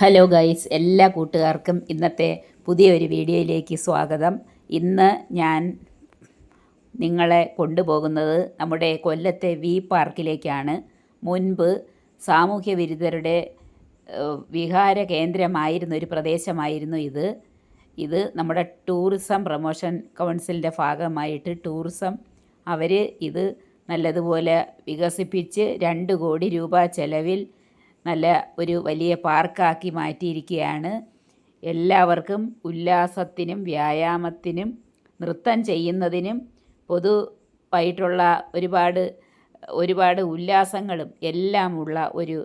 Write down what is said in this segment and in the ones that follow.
Hello guys എല്ലാ കൂട്ടുകാർക്കും ഇന്നത്തെ പുതിയൊരു വീഡിയോയിലേക്ക് സ്വാഗതം. ഇന്ന് ഞാൻ നിങ്ങളെ കൊണ്ടുപോകുന്നത് നമ്മുടെ കൊല്ലത്തെ വി പാർക്കിലേക്കാണ് മുൻപ് സാമൂഹ്യ വിരുദ്ധരുടെ വിഹാര കേന്ദ്രമായിരുന്ന ഒരു പ്രദേശമായിരുന്നു ഇത്. ഇത് നമ്മുടെ ടൂറിസം പ്രൊമോഷൻ കൗൺസിലിന്റെ ഭാഗമായിട്ട് ടൂറിസം അവർ ഇത് നല്ലതുപോലെ വികസിപ്പിച്ച് രണ്ട് കോടി രൂപ ചെലവിൽ നല്ല ഒരു വലിയ പാർക്കാക്കി മാറ്റിയിരിക്കുകയാണ്. എല്ലാവർക്കും ഉല്ലാസത്തിനും വ്യായാമത്തിനും നൃത്തം ചെയ്യുന്നതിനും പൊതുവായിട്ടുള്ള ഒരുപാട് ഒരുപാട് ഉല്ലാസങ്ങളും എല്ലാമുള്ള ഒരു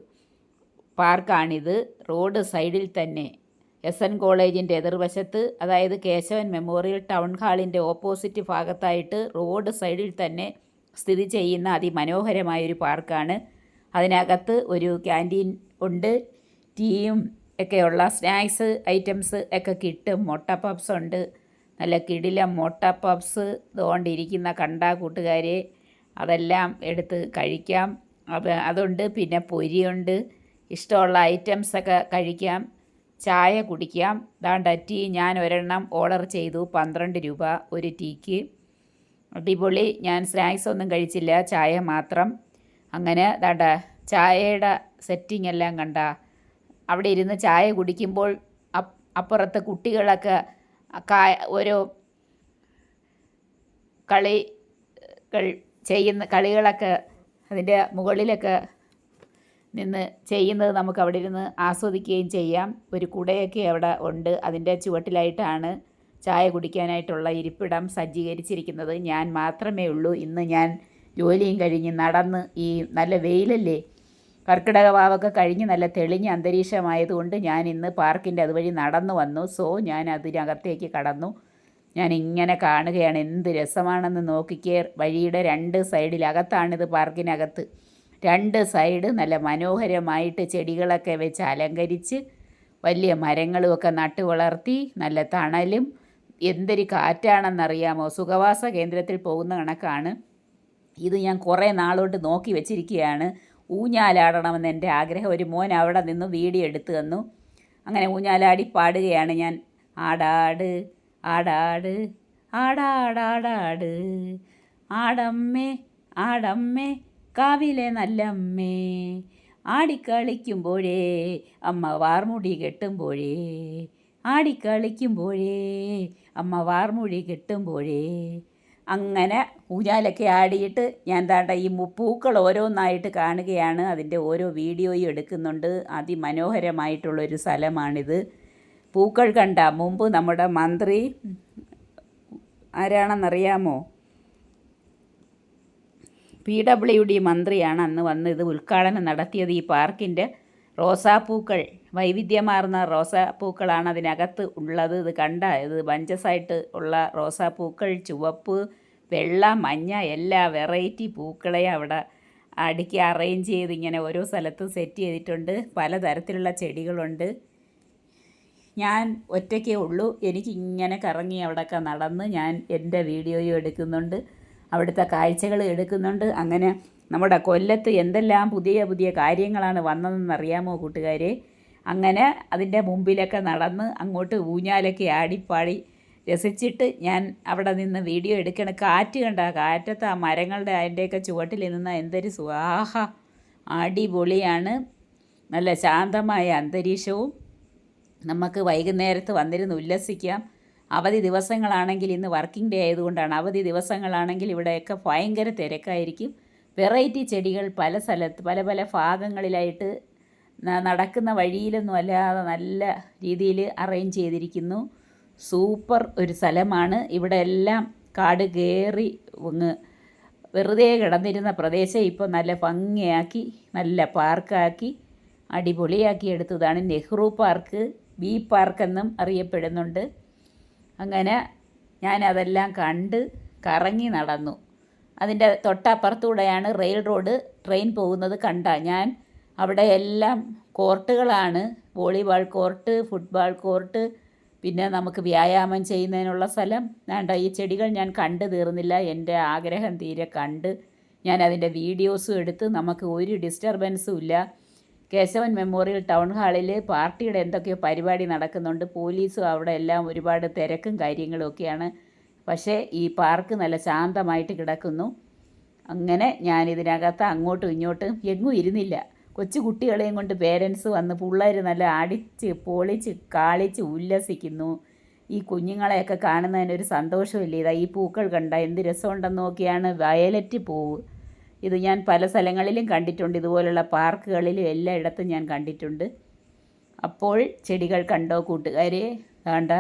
പാർക്കാണിത്. റോഡ് സൈഡിൽ തന്നെ എസ് എൻ കോളേജിന്റെ എതിർവശത്ത് അതായത് കേശവൻ മെമ്മോറിയൽ ടൗൺ ഹാളിന്റെ ഓപ്പോസിറ്റ് ഭാഗത്തായിട്ട് റോഡ് സൈഡിൽ തന്നെ സ്ഥിതി ചെയ്യുന്ന അതിമനോഹരമായൊരു പാർക്കാണ്. അതിനകത്ത് ഒരു ക്യാന്റീൻ ഉണ്ട്. ടീയും ഒക്കെയുള്ള സ്നാക്സ് ഐറ്റംസ് ഒക്കെ കിട്ടും. മുട്ട പപ്സ് ഉണ്ട്. നല്ല കിടിലം മുട്ട പപ്സ് ഇതുകൊണ്ടിരിക്കുന്ന കണ്ട കൂട്ടുകാരെ അതെല്ലാം എടുത്ത് കഴിക്കാം. അത് അതുണ്ട്. പിന്നെ പൊരിയുണ്ട്. ഇഷ്ടമുള്ള ഐറ്റംസൊക്കെ കഴിക്കാം. ചായ കുടിക്കാം. ദാണ്ട ടീ ഞാൻ ഒരെണ്ണം ഓർഡർ ചെയ്തു. പന്ത്രണ്ട് രൂപ ഒരു ടീക്ക്. അടിപൊളി. ഞാൻ സ്നാക്സ് ഒന്നും കഴിച്ചില്ല. ചായ മാത്രം. അങ്ങനെ ദാണ്ട ചായയുടെ സെറ്റിംഗ് എല്ലാം കണ്ട. അവിടെ ഇരുന്ന് ചായ കുടിക്കുമ്പോൾ അപ്പുറത്തെ കുട്ടികളൊക്കെ കായ ഓരോ കളികൾ ചെയ്യുന്ന കളികളൊക്കെ അതിന്റെ മുകളിലൊക്കെ നിന്ന് ചെയ്യുന്നത് നമുക്ക് അവിടെ ഇരുന്ന് ആസ്വദിക്കുകയും ചെയ്യാം. ഒരു കുടയൊക്കെ അവിടെ ഉണ്ട്. അതിന്റെ ചുവട്ടിലായിട്ടാണ് ചായ കുടിക്കാനായിട്ടുള്ള ഇരിപ്പിടം സജ്ജീകരിച്ചിരിക്കുന്നത്. ഞാൻ മാത്രമേ ഉള്ളൂ. ഇന്ന് ഞാൻ ജോലിയും കഴിഞ്ഞ് നടന്ന് ഈ നല്ല വെയിലല്ലേ? കർക്കിടക വാവൊക്കെ കഴിഞ്ഞ് നല്ല തെളിഞ്ഞ അന്തരീക്ഷമായതുകൊണ്ട് ഞാൻ ഇന്ന് പാർക്കിന്റെ അതുവഴി നടന്നു വന്നു. സോ ഞാൻ അതിനകത്തേക്ക് കടന്നു. ഞാൻ ഇങ്ങനെ കാണുകയാണ് എന്ത് രസമാണെന്ന് നോക്കിക്കേ. വഴിയുടെ രണ്ട് സൈഡിൽ അകത്താണിത് പാർക്കിനകത്ത്. രണ്ട് സൈഡ് നല്ല മനോഹരമായിട്ട് ചെടികളൊക്കെ വെച്ച് അലങ്കരിച്ച് വലിയ മരങ്ങളുമൊക്കെ നട്ടു വളർത്തി നല്ല തണലും. എന്തൊരു കാറ്റാണെന്നറിയാമോ? സുഖവാസ കേന്ദ്രത്തിൽ പോകുന്ന കണക്കാണ്. ഇത് ഞാൻ കുറേ നാളോട്ട് നോക്കി വെച്ചിരിക്കുകയാണ്. ഊഞ്ഞാലാടണമെന്ന് എന്റെ ആഗ്രഹം. ഒരു മോൻ അവിടെ നിന്ന് വീഡിയോ എടുത്ത് തന്നു. അങ്ങനെ ഊഞ്ഞാലാടി പാടുകയാണ് ഞാൻ. ആടാട് ആടാട് ആടാടാടാട്. ആടമ്മേ ആടമ്മേ കാവിലെ നല്ലമ്മേ. ആടിക്കളിക്കുമ്പോഴേ അമ്മ വാർമുടി കെട്ടുമ്പോഴേ. ആടിക്കളിക്കുമ്പോഴേ അമ്മ വാർമുടി കെട്ടുമ്പോഴേ. അങ്ങനെ ഊഞ്ഞാലൊക്കെ ആടിയിട്ട് ഞാൻ താണ്ട ഈ പൂക്കൾ ഓരോന്നായിട്ട് കാണുകയാണ്. അതിന്റെ ഓരോ വീഡിയോയും എടുക്കുന്നുണ്ട്. അതിമനോഹരമായിട്ടുള്ളൊരു സ്ഥലമാണിത്. പൂക്കൾ കണ്ട മുമ്പ് നമ്മുടെ മന്ത്രി ആരാണെന്നറിയാമോ? പി ഡബ്ല്യു ഡി മന്ത്രിയാണ് അന്ന് വന്ന് ഇത് ഉദ്ഘാടനം നടത്തിയത് ഈ പാർക്കിന്റെ റോസാപ്പൂക്കൾ വൈവിധ്യമാർന്ന റോസാപ്പൂക്കളാണ് അതിനകത്ത് ഉള്ളത്. ഇത് കണ്ട ഇത് ബഞ്ചസായിട്ട് ഉള്ള റോസാപ്പൂക്കൾ ചുവപ്പ് വെള്ള മഞ്ഞ എല്ലാ വെറൈറ്റി പൂക്കളെ അവിടെ അടുക്കി അറേഞ്ച് ചെയ്ത് ഇങ്ങനെ ഓരോ സ്ഥലത്തും സെറ്റ് ചെയ്തിട്ടുണ്ട്. പലതരത്തിലുള്ള ചെടികളുണ്ട്. ഞാൻ ഒറ്റയ്ക്കേ ഉള്ളൂ. എനിക്ക് ഇങ്ങനെ കറങ്ങി അവിടെയൊക്കെ നടന്ന് ഞാൻ എന്റെ വീഡിയോയും എടുക്കുന്നുണ്ട്. അവിടുത്തെ കാഴ്ചകൾ എടുക്കുന്നുണ്ട്. അങ്ങനെ നമ്മുടെ കൊല്ലത്ത് എന്തെല്ലാം പുതിയ പുതിയ കാര്യങ്ങളാണ് വന്നതെന്ന് അറിയാമോ കൂട്ടുകാരെ? അങ്ങനെ അതിന്റെ മുമ്പിലൊക്കെ നടന്ന് അങ്ങോട്ട് ഊഞ്ഞാലൊക്കെ ആടിപ്പാടി രസിച്ചിട്ട് ഞാൻ അവിടെ നിന്ന് വീഡിയോ എടുക്കണ കാറ്റ് കണ്ട കാറ്റത്ത് ആ മരങ്ങളുടെ അതിന്റെയൊക്കെ ചുവട്ടിൽ നിന്ന് എന്തൊരു സ്വാഹ അടിപൊളിയാണ്. നല്ല ശാന്തമായ അന്തരീക്ഷവും നമുക്ക് വൈകുന്നേരത്ത് വന്നിരുന്ന് ഉല്ലസിക്കാം. അവധി ദിവസങ്ങളാണെങ്കിൽ ഇന്ന് വർക്കിംഗ് ഡേ ആയതുകൊണ്ടാണ്. അവധി ദിവസങ്ങളാണെങ്കിൽ ഇവിടെയൊക്കെ ഭയങ്കര തിരക്കായിരിക്കും. വെറൈറ്റി ചെടികൾ പല സ്ഥലത്ത് പല പല ഭാഗങ്ങളിലായിട്ട് നടക്കുന്ന വഴിയിലൊന്നും അല്ലാതെ നല്ല രീതിയിൽ അറേഞ്ച് ചെയ്തിരിക്കുന്നു. സൂപ്പർ ഒരു സ്ഥലമാണ്. ഇവിടെ എല്ലാം കാട് കയറി ഒന്ന് വെറുതെ കിടന്നിരുന്ന പ്രദേശം ഇപ്പോൾ നല്ല ഭംഗിയാക്കി നല്ല പാർക്കാക്കി അടിപൊളിയാക്കി എടുത്തതാണ്. നെഹ്റു പാർക്ക് ബി പാർക്ക് എന്നും അറിയപ്പെടുന്നുണ്ട്. അങ്ങനെ ഞാൻ അതെല്ലാം കണ്ട് കറങ്ങി നടന്നു. അതിന്റെ തൊട്ടപ്പുറത്തൂടെയാണ് റെയിൽ റോഡ് ട്രെയിൻ പോകുന്നത് കണ്ട. ഞാൻ അവിടെ എല്ലാം കോർട്ടുകളാണ്. വോളിബോൾ കോർട്ട് ഫുട്ബോൾ കോർട്ട് പിന്നെ നമുക്ക് വ്യായാമം ചെയ്യുന്നതിനുള്ള സ്ഥലം. വേണ്ട ഈ ചെടികൾ ഞാൻ കണ്ടു തീർന്നില്ല. എന്റെ ആഗ്രഹം തീരെ കണ്ട് ഞാൻ അതിന്റെ വീഡിയോസും എടുത്ത് നമുക്ക് ഒരു ഡിസ്റ്റർബൻസും ഇല്ല. കേശവൻ മെമ്മോറിയൽ ടൗൺ ഹാളിൽ പാർട്ടിയുടെ എന്തൊക്കെയോ പരിപാടി നടക്കുന്നുണ്ട്. പോലീസും അവിടെ എല്ലാം ഒരുപാട് തിരക്കും കാര്യങ്ങളും ഒക്കെയാണ്. പക്ഷേ ഈ പാർക്ക് നല്ല ശാന്തമായിട്ട് കിടക്കുന്നു. അങ്ങനെ ഞാൻ ഇതിനകത്ത് അങ്ങോട്ടും ഇങ്ങോട്ടും എങ്ങും ഇരുന്നില്ല. കൊച്ചു കുട്ടികളെയും കൊണ്ട് പേരൻസ് വന്ന് പിള്ളേർ നല്ല അടിച്ച് പൊളിച്ച് കാളിച്ച് ഉല്ലസിക്കുന്നു. ഈ കുഞ്ഞുങ്ങളെയൊക്കെ കാണുന്നതിനൊരു സന്തോഷമില്ല. ഇതാ ഈ പൂക്കൾ കണ്ട എന്ത് രസമുണ്ടെന്ന് നോക്കിയാണ് വയലറ്റ് പൂവ് ഇത് ഞാൻ പല സ്ഥലങ്ങളിലും കണ്ടിട്ടുണ്ട്. ഇതുപോലുള്ള പാർക്കുകളിലും എല്ലായിടത്തും ഞാൻ കണ്ടിട്ടുണ്ട്. അപ്പോൾ ചെടികൾ കണ്ടോ കൂട്ടുകാരെ? വേണ്ട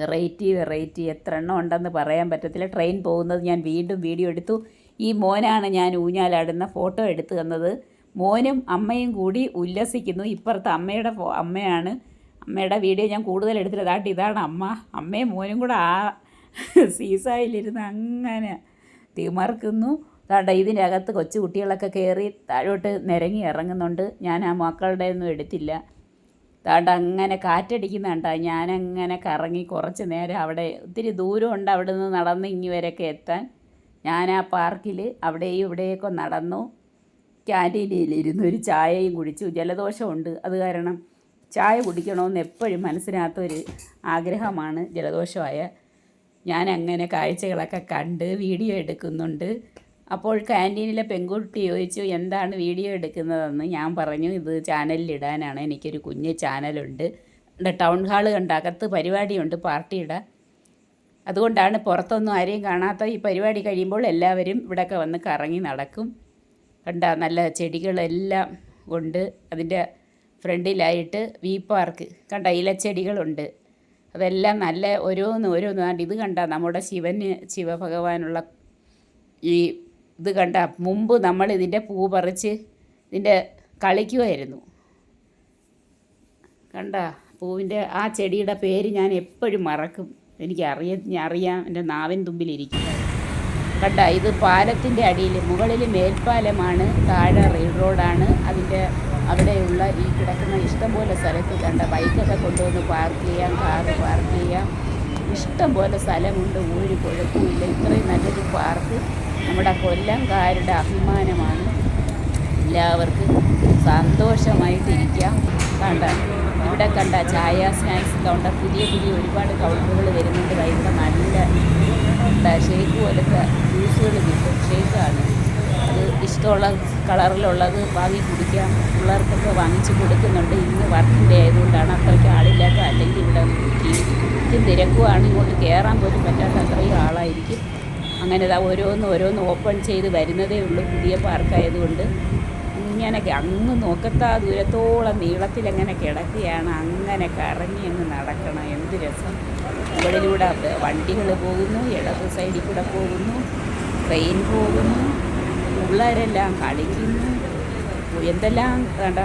വെറൈറ്റി വെറൈറ്റി എത്ര എണ്ണം ഉണ്ടെന്ന് പറയാൻ പറ്റത്തില്ല. ട്രെയിൻ പോകുന്നത് ഞാൻ വീണ്ടും വീഡിയോ എടുത്തു. ഈ മോനാണ് ഞാൻ ഊഞ്ഞാലാടുന്ന ഫോട്ടോ എടുത്തു തന്നത്. മോനും അമ്മയും കൂടി ഉല്ലസിക്കുന്നു. ഇപ്പുറത്ത് അമ്മയുടെ ഫോ അമ്മയാണ്. അമ്മയുടെ വീഡിയോ ഞാൻ കൂടുതൽ എടുത്തില്ല. അതാണ്ട് ഇതാണ് അമ്മ. അമ്മയും മോനും കൂടെ ആ സീസായിലിരുന്ന് അങ്ങനെ തിമർക്കുന്നു. അതാണ്ട് ഇതിന്റെ അകത്ത് കൊച്ചു കുട്ടികളൊക്കെ കയറി താഴോട്ട് നിരങ്ങി ഇറങ്ങുന്നുണ്ട്. ഞാൻ ആ മക്കളുടെ ഒന്നും എടുത്തില്ല. താണ്ട അങ്ങനെ കാറ്റടിക്കുന്ന കണ്ട ഞാനങ്ങനെ കറങ്ങി കുറച്ച് നേരം അവിടെ ഒത്തിരി ദൂരമുണ്ട് അവിടെ നിന്ന് നടന്ന് ഇങ്ങി വരെയൊക്കെ എത്താൻ. ഞാൻ ആ പാർക്കിൽ അവിടെയും ഇവിടെയൊക്കെ നടന്നു. ക്യാന്റീനിലിരുന്ന് ഒരു ചായയും കുടിച്ചു. ജലദോഷമുണ്ട്. അത് കാരണം ചായ കുടിക്കണമെന്ന് എപ്പോഴും മനസ്സിനകത്തൊരു ആഗ്രഹമാണ് ജലദോഷമായ. ഞാൻ അങ്ങനെ കാഴ്ചകളൊക്കെ കണ്ട് വീഡിയോ എടുക്കുന്നുണ്ട്. അപ്പോൾ ക്യാന്റീനിലെ പെൺകുട്ടി ചോദിച്ചു എന്താണ് വീഡിയോ എടുക്കുന്നതെന്ന്? ഞാൻ പറഞ്ഞു ഇത് ചാനലിലിടാനാണ് എനിക്കൊരു കുഞ്ഞ് ചാനലുണ്ട്. ടൗൺ ഹാൾ കണ്ട അകത്ത് പരിപാടിയുണ്ട് പാർട്ടിയുടെ അതുകൊണ്ടാണ് പുറത്തൊന്നും ആരെയും കാണാത്ത ഈ പരിപാടി കഴിയുമ്പോൾ എല്ലാവരും ഇവിടെയൊക്കെ വന്ന് കറങ്ങി നടക്കും. കണ്ട നല്ല ചെടികളെല്ലാം ഉണ്ട്. അതിന്റെ ഫ്രണ്ടിലായിട്ട് വി പാർക്ക്. കണ്ട ഇലച്ചെടികളുണ്ട് അതെല്ലാം നല്ല ഓരോന്ന് ഓരോന്ന്. ഇത് കണ്ട നമ്മുടെ ശിവന് ശിവഭഗവാനുള്ള ഈ ഇത് കണ്ട മുമ്പ് നമ്മൾ ഇതിന്റെ പൂ പറിച്ച് ഇതിന്റെ കളിക്കുമായിരുന്നു കണ്ട പൂവിന്റെ ആ ചെടിയുടെ പേര് ഞാൻ എപ്പോഴും മറക്കും. എനിക്ക് അറിയ അറിയാം എന്റെ നാവിൻ തുമ്പിലിരിക്കും. കണ്ട ഇത് പാലത്തിന്റെ അടിയിൽ മുകളിൽ മേൽപ്പാലമാണ് താഴെ റെയിൽ റോഡാണ് അതിന്റെ അവിടെയുള്ള ഈ കിടക്കുന്ന ഇഷ്ടംപോലെ സ്ഥലത്ത് കണ്ട ബൈക്കൊക്കെ കൊണ്ടുവന്ന് പാർക്ക് ചെയ്യാം കാറ് പാർക്ക് ചെയ്യാം. ഇഷ്ടംപോലെ സ്ഥലമുണ്ട് ഒരു കുഴപ്പമില്ല ഇത്രയും നല്ലൊരു പാർക്ക് നമ്മുടെ കൊല്ലംകാരുടെ അഭിമാനമാണ്. എല്ലാവർക്കും സന്തോഷമായിട്ടിരിക്കാം. കണ്ട ഇവിടെ കണ്ട ചായ സ്നാക്സ് കൗണ്ടർ പുതിയ പുതിയ ഒരുപാട് കൗണ്ടറുകൾ വരുന്നുണ്ട്. വൈകുന്നേരം നല്ല ഷേക്ക് പോലത്തെ ജ്യൂസുകൾ കിട്ടും. ഷേക്കാണ്. അത് ഇഷ്ടമുള്ള കളറിലുള്ളത് വാങ്ങി കുടിക്കാം. പിള്ളേർക്കൊക്കെ വാങ്ങിച്ച് കൊടുക്കുന്നുണ്ട്. ഇന്ന് വർക്കിംഗ് ഡേ ആയതുകൊണ്ടാണ് അത്രയ്ക്ക് ആളില്ലാത്ത അല്ലെങ്കിൽ ഇവിടെ തിരക്കുവാണ്. ഇങ്ങോട്ട് കയറാൻ പോലും പറ്റാത്ത അത്രയും ആളായിരിക്കും. അങ്ങനെ ഇതാ ഓരോന്ന് ഓരോന്ന് ഓപ്പൺ ചെയ്ത് വരുന്നതേ ഉള്ളൂ പുതിയ പാർക്കായതുകൊണ്ട് ഇങ്ങനെയൊക്കെ അങ്ങ് നോക്കത്താ ദൂരത്തോളം നീളത്തിലങ്ങനെ കിടക്കുകയാണ്. അങ്ങനെ കറങ്ങി അങ്ങ് നടക്കണം. എന്ത് രസം. മുകളിലൂടെ വണ്ടികൾ പോകുന്നു ഇടത് സൈഡിൽ കൂടെ പോകുന്നു ട്രെയിൻ പോകുന്നു പിള്ളേരെല്ലാം കളിക്കുന്നു. എന്തെല്ലാം വേണ്ട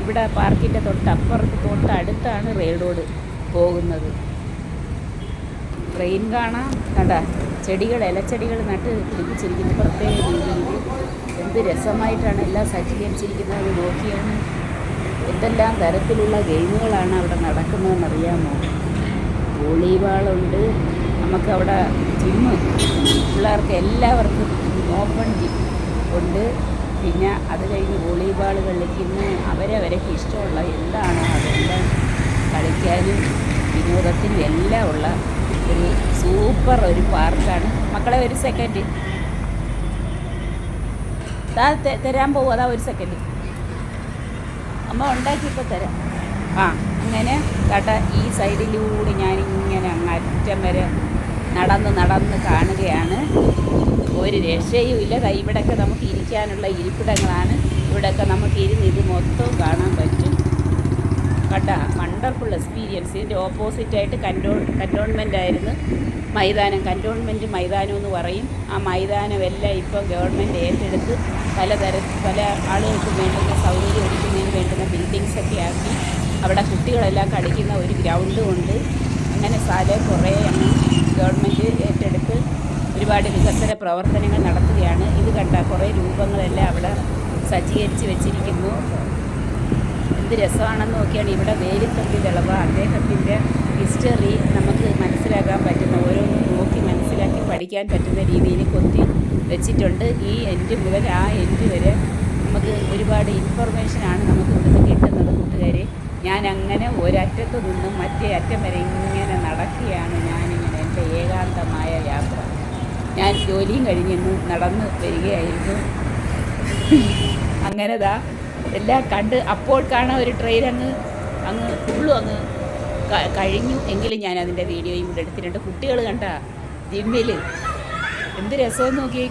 ഇവിടെ പാർക്കിന്റെ തൊട്ടപ്പുറത്ത് തൊട്ടടുത്താണ് റോഡ് പോകുന്നത്. ട്രെയിൻ കാണാം. കണ്ട ചെടികൾ ഇലച്ചെടികൾ നട്ട് പിടിപ്പിച്ചിരിക്കുന്നു. പ്രത്യേക രീതിയിൽ എന്ത് രസമായിട്ടാണ് എല്ലാം സജ്ജീകരിച്ചിരിക്കുന്നത് നോക്കിയാണ്. എന്തെല്ലാം തരത്തിലുള്ള ഗെയിമുകളാണ് അവിടെ നടക്കുന്നതെന്നറിയാമോ? വോളിബാളുണ്ട്. നമുക്കവിടെ ജിമ്മ് പിള്ളേർക്ക് എല്ലാവർക്കും ഓപ്പൺ ജിം ഉണ്ട്. പിന്നെ അത് കഴിഞ്ഞ് വോളിബാൾ കളിക്കുന്ന അവരവരൊക്കെ ഇഷ്ടമുള്ള എന്താണോ അതെല്ലാം കളിക്കാനും വിനോദത്തിനും എല്ലാം ഉള്ള ഒരു സൂപ്പർ ഒരു പാർക്കാണ്. മക്കളെ ഒരു സെക്കൻഡ് താ തെ- തരാൻ പോകും അതാ ഒരു സെക്കൻഡ് അമ്മ ഉണ്ടാക്കിയപ്പോൾ തരാം. ആ അങ്ങനെ കട ഈ സൈഡിലൂടെ ഞാൻ ഇങ്ങനെ അറ്റം വരെ നടന്ന് നടന്ന് കാണുകയാണ്. ഒരു രക്ഷയും ഇല്ല. ദാ ഇവിടെയൊക്കെ നമുക്ക് ഇരിക്കാനുള്ള ഇരിപ്പിടങ്ങളാണ്. ഇവിടെയൊക്കെ നമുക്ക് ഇരുന്ന് ഇത് മൊത്തം കാണാൻ പറ്റും. കണ്ട വണ്ടർഫുൾ എക്സ്പീരിയൻസ് ഇതിന്റെ ഓപ്പോസിറ്റായിട്ട് കന്റോൺ കന്റോൺമെന്റ് ആയിരുന്നു. മൈതാനം കന്റോൺമെന്റ് മൈതാനം എന്ന് പറയും. ആ മൈതാനം എല്ലാം ഇപ്പോൾ ഗവൺമെന്റ് ഏറ്റെടുത്ത് പലതര പല ആളുകൾക്ക് വേണ്ടുന്ന സൗകര്യം ഒരുക്കുന്നതിന് വേണ്ടുന്ന ബിൽഡിങ്സൊക്കെ ആക്കി അവിടെ കുട്ടികളെല്ലാം കളിക്കുന്ന ഒരു ഗ്രൗണ്ടും ഉണ്ട്. അങ്ങനെ സ്ഥലം കുറേ അങ്ങ് ഗവൺമെന്റ് ഏറ്റെടുത്ത് ഒരുപാട് വികസന പ്രവർത്തനങ്ങൾ നടത്തുകയാണ്. ഇത് കണ്ട കുറേ രൂപങ്ങളെല്ലാം അവിടെ സജ്ജീകരിച്ച് വെച്ചിരിക്കുന്നു. എന്ത് രസമാണെന്ന് നോക്കിയാണ് ഇവിടെ വേലിത്തമ്പി വിളവ്. അദ്ദേഹത്തിന്റെ ഹിസ്റ്ററി നമുക്ക് മനസ്സിലാക്കാൻ പറ്റുന്ന ഓരോന്നും നോക്കി മനസ്സിലാക്കി പഠിക്കാൻ പറ്റുന്ന രീതിയിൽ കൊത്തി വെച്ചിട്ടുണ്ട്. ഈ എൻഡ് മുതൽ ആ എൻഡ് വരെ നമുക്ക് ഒരുപാട് ഇൻഫർമേഷനാണ് നമുക്ക് ഇവിടുന്ന് കിട്ടുന്നത് കൂട്ടുകാരെ. ഞാൻ അങ്ങനെ ഒരറ്റത്ത് നിന്നും മറ്റേ അറ്റം വരെ ഇങ്ങനെ നടക്കുകയാണ് ഞാനിങ്ങനെ എന്റെ ഏകാന്തമായ യാത്ര. ഞാൻ ജോലിയും കഴിഞ്ഞിന്ന് നടന്ന് വരികയായിരുന്നു. അങ്ങനെ ദാ എല്ലാം കണ്ട് അപ്പോൾ കാണാൻ ഒരു ട്രെയിൻ അങ്ങ് അങ്ങ് ഫുള്ളും അങ്ങ് കഴിഞ്ഞു. എങ്കിലും ഞാൻ അതിന്റെ വീഡിയോയും കൂടെ എടുത്തിട്ടുണ്ട്. കുട്ടികൾ കണ്ട ജിമ്മിൽ എന്ത് രസമെന്ന് നോക്കി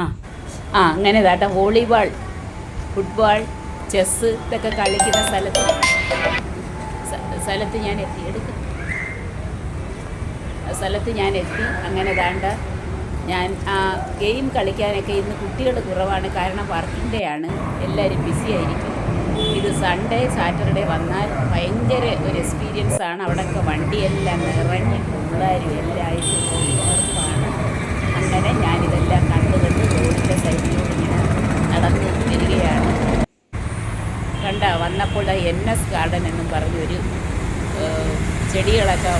ആ ആ അങ്ങനെ ഇതാട്ടെ. വോളിബോൾ ഫുട്ബോൾ ചെസ്സ് ഇതൊക്കെ കളിക്കുന്ന സ്ഥലത്ത് സ്ഥലത്ത് ഞാൻ എത്തി. എടുക്കും. സ്ഥലത്ത് ഞാൻ എത്തി. അങ്ങനെ ദാണ്ട ഞാൻ ആ ഗെയിം കളിക്കാനൊക്കെ ഇന്ന് കുട്ടികൾ കുറവാണ്. കാരണം വർക്കിംഗ് ഡേ ആണ് എല്ലാവരും ബിസി ആയിരിക്കും. ഇത് സൺഡേ സാറ്റർഡേ വന്നാൽ ഭയങ്കര ഒരു എക്സ്പീരിയൻസ് ആണ് അവിടെയൊക്കെ വണ്ടിയെല്ലാം നിറഞ്ഞ് പിള്ളേരും എല്ലായിട്ടും ഉറപ്പാണ് അങ്ങനെ ഞാനിതെല്ലാം കണ്ടു കണ്ട് റോഡിന്റെ സൈഡിലൂടെ ഇങ്ങനെ നടന്ന് വരികയാണ് കണ്ട വന്നപ്പോൾ എൻ എസ് ഗാർഡൻ എന്നും പറഞ്ഞൊരു ചെടികളൊക്കെ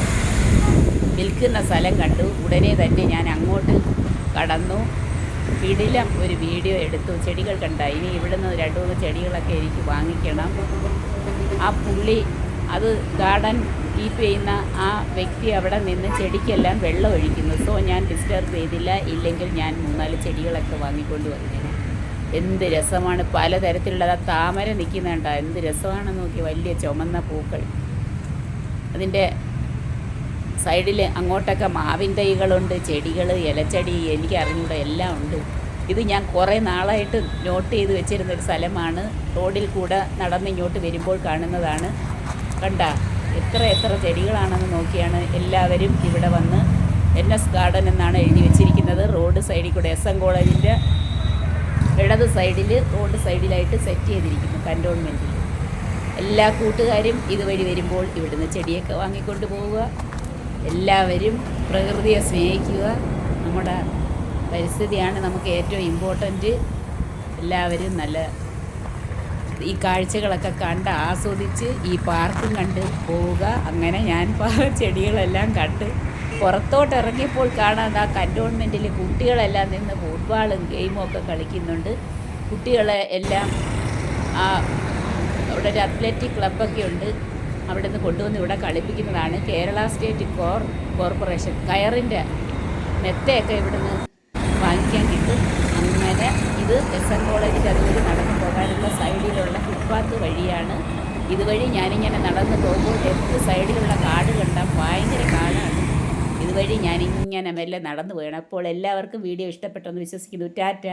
വിൽക്കുന്ന സ്ഥലം കണ്ടു. ഉടനെ തന്നെ ഞാൻ അങ്ങോട്ട് കടന്നു. കിടിലം ഒരു വീഡിയോ എടുത്തു. ചെടികൾ കണ്ട. ഇനി ഇവിടുന്ന് രണ്ട് മൂന്ന് ചെടികളൊക്കെ എനിക്ക് വാങ്ങിക്കണം. ആ പുള്ളി അത് ഗാർഡൻ കീപ്പ് ചെയ്യുന്ന ആ വ്യക്തി അവിടെ നിന്ന് ചെടിക്കെല്ലാം വെള്ളം ഒഴിക്കുന്നു. സോ ഞാൻ ഡിസ്റ്റർബ് ചെയ്തില്ല. ഇല്ലെങ്കിൽ ഞാൻ മൂന്നാൽ ചെടികളൊക്കെ വാങ്ങിക്കൊണ്ട് വന്നേനെ. എന്ത് രസമാണ്. പലതരത്തിലുള്ള ആ താമര നിൽക്കുന്നുണ്ട എന്ത് രസമാണ് നോക്കി. വലിയ ചുമന്ന പൂക്കൾ. അതിന്റെ സൈഡിൽ അങ്ങോട്ടൊക്കെ മാവിൻ തൈകളുണ്ട് ചെടികൾ ഇലച്ചെടി എനിക്ക് അറിഞ്ഞൂടെ എല്ലാം ഉണ്ട്. ഇത് ഞാൻ കുറേ നാളായിട്ട് നോട്ട് ചെയ്ത് വെച്ചിരുന്ന ഒരു സ്ഥലമാണ്. റോഡിൽ കൂടെ നടന്ന് ഇങ്ങോട്ട് വരുമ്പോൾ കാണുന്നതാണ്. കണ്ട എത്ര എത്ര ചെടികളാണെന്ന് നോക്കിയാണ് എല്ലാവരും ഇവിടെ വന്ന്. എൻ എസ് ഗാർഡൻ എന്നാണ് എഴുതി വെച്ചിരിക്കുന്നത്. റോഡ് സൈഡിൽ കൂടെ എസ് എം കോളേജിന്റെ ഇടത് സൈഡിൽ റോഡ് സൈഡിലായിട്ട് സെറ്റ് ചെയ്തിരിക്കുന്നു കന്റോൺമെന്റിൽ എല്ലാ കൂട്ടുകാരും ഇതുവഴി വരുമ്പോൾ ഇവിടുന്ന് ചെടിയൊക്കെ വാങ്ങിക്കൊണ്ട് പോവുക. എല്ലാവരും പ്രകൃതിയെ സ്നേഹിക്കുക. നമ്മുടെ പരിസ്ഥിതിയാണ് നമുക്ക് ഏറ്റവും ഇമ്പോർട്ടന്റ് എല്ലാവരും നല്ല ഈ കാഴ്ചകളൊക്കെ കണ്ട് ആസ്വദിച്ച് ഈ പാർക്കും കണ്ട് പോവുക. അങ്ങനെ ഞാൻ ചെടികളെല്ലാം കണ്ട് പുറത്തോട്ട് ഇറങ്ങിയപ്പോൾ കാണാൻ ആ കന്റോൺമെന്റിൽ കുട്ടികളെല്ലാം നിന്ന് ഫുട്ബോളും ഗെയിമും ഒക്കെ കളിക്കുന്നുണ്ട്. കുട്ടികളെ എല്ലാം ആ അവിടെ ഒരു അത്ലറ്റിക് ക്ലബ്ബൊക്കെ ഉണ്ട്. അവിടെ നിന്ന് കൊണ്ടുവന്ന് ഇവിടെ കളിപ്പിക്കുന്നതാണ്. കേരള സ്റ്റേറ്റ് കോർ കോർപ്പറേഷൻ കയറിന്റെ മെത്തയൊക്കെ ഇവിടുന്ന് വാങ്ങിക്കാൻ കിട്ടും. അങ്ങനെ ഇത് എസ് എൻ കോളേജിന്റെ അതുവഴി നടന്നു പോകാനുള്ള സൈഡിലുള്ള ഫുട്പാത്ത് വഴിയാണ്. ഇതുവഴി ഞാനിങ്ങനെ നടന്നു പോകുമ്പോൾ ലെഫ്റ്റ് സൈഡിലുള്ള കാട് കണ്ടാൽ ഭയങ്കര കാടാണ്. ഇതുവഴി ഞാനിങ്ങനെ മെല്ലെ നടന്നു വേണം അപ്പോൾ എല്ലാവർക്കും വീഡിയോ ഇഷ്ടപ്പെട്ടെന്ന് വിശ്വസിക്കുന്നു. ടാറ്റ.